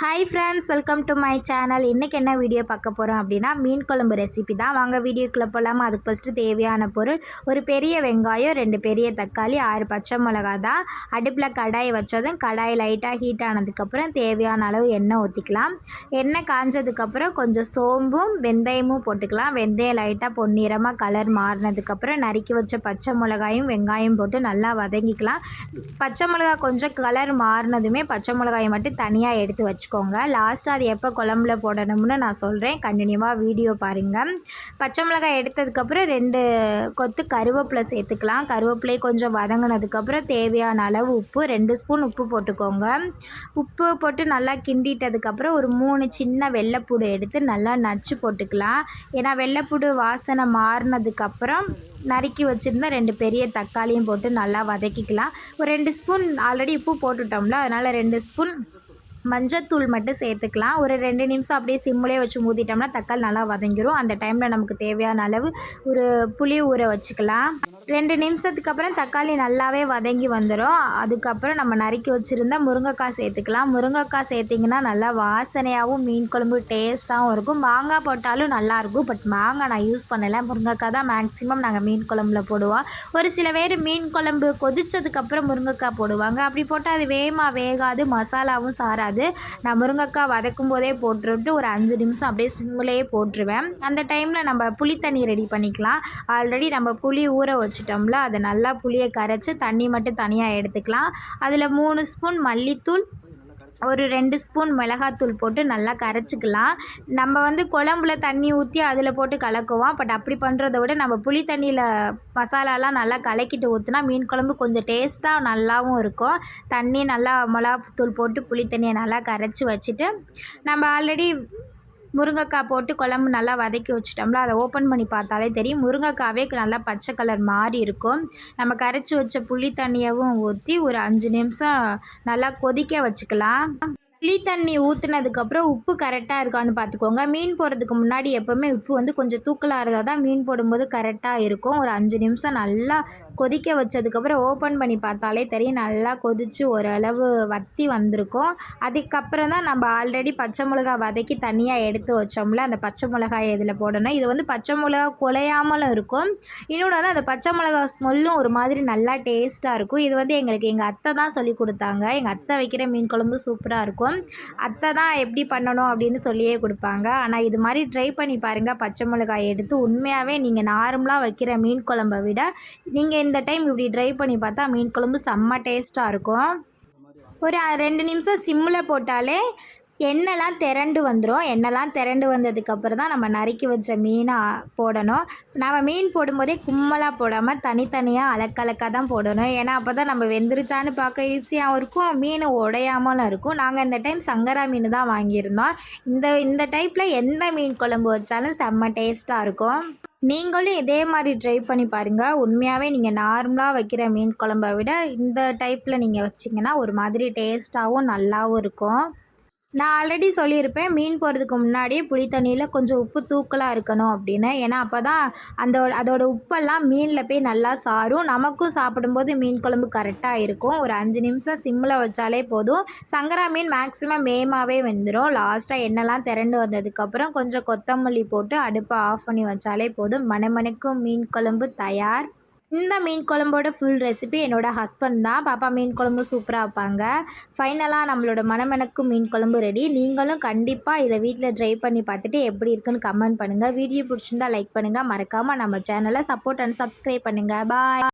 Hi friends welcome to my channel இன்றைக்கி என்ன video பார்க்க போகிறோம் அப்படின்னா மீன் குழம்பு ரெசிபி தான். வாங்க வீடியோக்குள்ளே போகலாமா அதுக்கு ஃபஸ்ட்டு தேவையான பொருள் ஒரு பெரிய வெங்காயம் ரெண்டு பெரிய தக்காளி ஆறு பச்சை மிளகா தான். அடுப்பில் கடாய் வச்சதும் கடாய் லைட்டாக ஹீட் ஆனதுக்கப்புறம் தேவையான அளவு எண்ணெய் ஊற்றிக்கலாம் எண்ணெய் காஞ்சதுக்கப்புறம் கொஞ்சம் சோம்பும் வெந்தயமும் போட்டுக்கலாம். வெந்தயம் லைட்டாக பொன்னிறமாக கலர் மாறினதுக்கப்புறம் நறுக்கி வச்ச பச்சை மிளகாயும் வெங்காயம் போட்டு நல்லா வதங்கிக்கலாம். பச்சை மிளகா கொஞ்சம் கலர் மாறினதுமே பச்சை மிளகாயை மட்டும் தனியாக எடுத்து வச்சு வச்சுக்கோங்க. லாஸ்ட்டாக அது எப்போ குழம்புல போடணும்னு நான் சொல்கிறேன் கண்டினியூவாக வீடியோ பாருங்கள் பச்சை மிளகாய் எடுத்ததுக்கப்புறம் ரெண்டு கொத்து கருவேப்பிலை சேர்த்துக்கலாம். கருவேப்பிலை கொஞ்சம் வதங்கினதுக்கப்புறம் தேவையான அளவு உப்பு ரெண்டு ஸ்பூன் உப்பு போட்டுக்கோங்க. உப்பு போட்டு நல்லா கிண்டிட்டதுக்கப்புறம் ஒரு மூணு சின்ன வெள்ளைப்பூடு எடுத்து நல்லா நச்சு போட்டுக்கலாம். ஏன்னா வெள்ளைப்பூடு வாசனை மாறினதுக்கப்புறம் நறுக்கி வச்சுருந்தா ரெண்டு பெரிய தக்காளியும் போட்டு நல்லா வதக்கிக்கலாம். ஒரு ரெண்டு ஸ்பூன் ஆல்ரெடி உப்பு போட்டுட்டோம்ல அதனால் ரெண்டு ஸ்பூன் மஞ்சத்தூள் மட்டும் சேர்த்துக்கலாம். ஒரு ரெண்டு நிமிஷம் அப்படியே சிம்முலே வச்சு ஊற்றிட்டோம்னா தக்காளி நல்லா வதங்கிடும் அந்த டைமில் நமக்கு தேவையான அளவு ஒரு புளி ஊற வச்சுக்கலாம். ரெண்டு நிமிஷத்துக்கு அப்புறம் தக்காளி நல்லாவே வதங்கி வந்துடும் அதுக்கப்புறம் நம்ம நறுக்கி வச்சுருந்தா முருங்கைக்காய் சேர்த்துக்கலாம். முருங்கைக்காய் சேர்த்திங்கன்னா நல்லா வாசனையாகவும் மீன் குழம்பு டேஸ்ட்டாகவும் இருக்கும். மாங்காய் போட்டாலும் நல்லாயிருக்கும் பட் மாங்காய் நான் யூஸ் பண்ணலை. முருங்கைக்காய் தான் மேக்ஸிமம் நாங்கள் மீன் குழம்புல போடுவோம். ஒரு சில பேர் மீன் குழம்பு கொதித்ததுக்கப்புறம் முருங்கைக்காய் போடுவாங்க. அப்படி போட்டால் அது வேகமாக வேகாது மசாலாவும் சாராது. கூடாது நான் முருங்கைக்காய் வதக்கும் போதே போட்டுவிட்டு ஒரு அஞ்சு நிமிஷம் அப்படியே சிம்மிலேயே போட்டுருவேன். அந்த டைமில் நம்ம புளி தண்ணி ரெடி பண்ணிக்கலாம். ஆல்ரெடி நம்ம புளி ஊற வச்சுட்டோம்ல அதை நல்லா புளியை கரைச்சி தண்ணி மட்டும் தனியாக எடுத்துக்கலாம். அதில் மூணு ஸ்பூன் மல்லித்தூள் ஒரு ரெண்டு ஸ்பூன் மிளகாத்தூள் போட்டு நல்லா கரைச்சிக்கலாம். நம்ம வந்து குழம்புல தண்ணி ஊற்றி அதில் போட்டு கலக்குவோம். பட் அப்படி பண்ணுறத விட நம்ம புளி தண்ணியில் மசாலாலாம் நல்லா கலக்கிட்டு ஊற்றினா மீன் குழம்பு கொஞ்சம் டேஸ்ட்டாக நல்லாவும் இருக்கும். தண்ணி நல்லா மிளகாத்தூள் போட்டு புளி தண்ணியை நல்லா கரைச்சி வச்சுட்டு நம்ம ஆல்ரெடி முருங்கைக்காய் போட்டு குழம்பு நல்லா வதக்கி வச்சிட்டோம்ல அதை ஓப்பன் பண்ணி பார்த்தாலே தெரியும். முருங்கைக்காவே நல்லா பச்சை கலர் மாறி இருக்கும். நம்ம கரைச்சி வச்ச புளி தண்ணியவும் ஊற்றி ஒரு அஞ்சு நிமிஷம் நல்லா கொதிக்க வச்சுக்கலாம். இட்லி தண்ணி ஊற்றுனதுக்கப்புறம் உப்பு கரெக்டாக இருக்கான்னு பார்த்துக்கோங்க மீன் போடுறதுக்கு முன்னாடி எப்போவுமே உப்பு வந்து கொஞ்சம் தூக்கலாக இருந்தால் தான் மீன் போடும்போது கரெக்டாக இருக்கும். ஒரு அஞ்சு நிமிஷம் நல்லா கொதிக்க வச்சதுக்கப்புறம் ஓப்பன் பண்ணி பார்த்தாலே தெரியும். நல்லா கொதித்து ஓரளவு வத்தி வந்திருக்கும். அதுக்கப்புறம் தான் நம்ம ஆல்ரெடி பச்சை மிளகா வதக்கி தனியாக எடுத்து வச்சோம்ல அந்த பச்சை மிளகாய் இதில் போடணும். இது வந்து பச்சை மிளகா குலையாமலும் இருக்கும். இன்னொன்று வந்து அந்த பச்சை மிளகா ஸ்மெல்லும் ஒரு மாதிரி நல்லா டேஸ்ட்டாக இருக்கும். இது வந்து எங்களுக்கு எங்கள் அத்தை தான் சொல்லி கொடுத்தாங்க. எங்கள் அத்தை வைக்கிற மீன் குழம்பு சூப்பராக இருக்கும். அத்தை தான் எப்படி பண்ணணும் அப்படின்னு சொல்லியே கொடுப்பாங்க. ஆனால் இது மாதிரி ட்ரை பண்ணி பாருங்கள் பச்சை மிளகாய் எடுத்து உண்மையாகவே நீங்கள் நார்மலாக வைக்கிற மீன் குழம்பை விட நீங்கள் இந்த டைம் இப்படி ட்ரை பண்ணி பார்த்தா மீன் குழம்பு செம்ம டேஸ்ட்டாக இருக்கும். ஒரு ரெண்டு நிமிஷம் சிம்மில் போட்டாலே எண்ணெய்லாம் திரண்டு வந்துடும் எண்ணெய்லாம் திரண்டு வந்ததுக்கப்புறம் தான் நம்ம நறுக்கி வச்ச மீனை போடணும். நம்ம மீன் போடும்போதே கும்மலாக போடாமல் தனித்தனியாக அலக்கலக்காக தான் போடணும். ஏன்னா அப்போ தான் நம்ம வெந்துருச்சான்னு பார்க்க ஈஸியாகவும் இருக்கும். மீன் உடையாமலும் இருக்கும். நாங்கள் இந்த டைம் சங்கரா மீன் தான் வாங்கியிருந்தோம். இந்த இந்த டைப்பில் எந்த மீன் குழம்பு வச்சாலும் செம்ம டேஸ்ட்டாக இருக்கும். நீங்களும் இதே மாதிரி ட்ரை பண்ணி பாருங்கள் உண்மையாகவே நீங்கள் நார்மலாக வைக்கிற மீன் குழம்பை விட இந்த டைப்பில் நீங்கள் வச்சிங்கன்னா ஒரு மாதிரி டேஸ்ட்டாகவும் நல்லாவும் இருக்கும். நான் ஆல்ரெடி சொல்லியிருப்பேன் மீன் போகிறதுக்கு முன்னாடியே புளி தண்ணியில் கொஞ்சம் உப்பு தூக்கலாக இருக்கணும் அப்படின்னு. ஏன்னா அப்போ தான் அந்த அதோட உப்பெல்லாம் மீனில் போய் நல்லா சாரும். நமக்கும் சாப்பிடும்போது மீன் குழம்பு கரெக்டாக இருக்கும். ஒரு அஞ்சு நிமிஷம் சிம்மில் வச்சாலே போதும். சங்கரா மீன் மேக்ஸிமம் மேமாவே வந்துடும் லாஸ்ட்டாக எண்ணெய்லாம் திரண்டு வந்ததுக்கப்புறம் கொஞ்சம் கொத்தமல்லி போட்டு அடுப்பை ஆஃப் பண்ணி வச்சாலே போதும். மணமணக்கும் மீன் குழம்பு தயார். இந்த மீன் குழம்போட ஃபுல் ரெசிபி என்னோட ஹஸ்பண்ட் தான். பாப்பா மீன் குழம்பு சூப்பராக வைப்பாங்க. ஃபைனலாக நம்மளோட மணமணக்கு மீன் குழம்பு ரெடி நீங்களும் கண்டிப்பாக இதை வீட்டில் ட்ரை பண்ணி பார்த்துட்டு எப்படி இருக்குன்னு கமெண்ட் பண்ணுங்கள் வீடியோ பிடிச்சிருந்தா லைக் பண்ணுங்கள் மறக்காமல் நம்ம சேனலை சப்போர்ட் அண்ட் சப்ஸ்கிரைப் பண்ணுங்கள் பாய்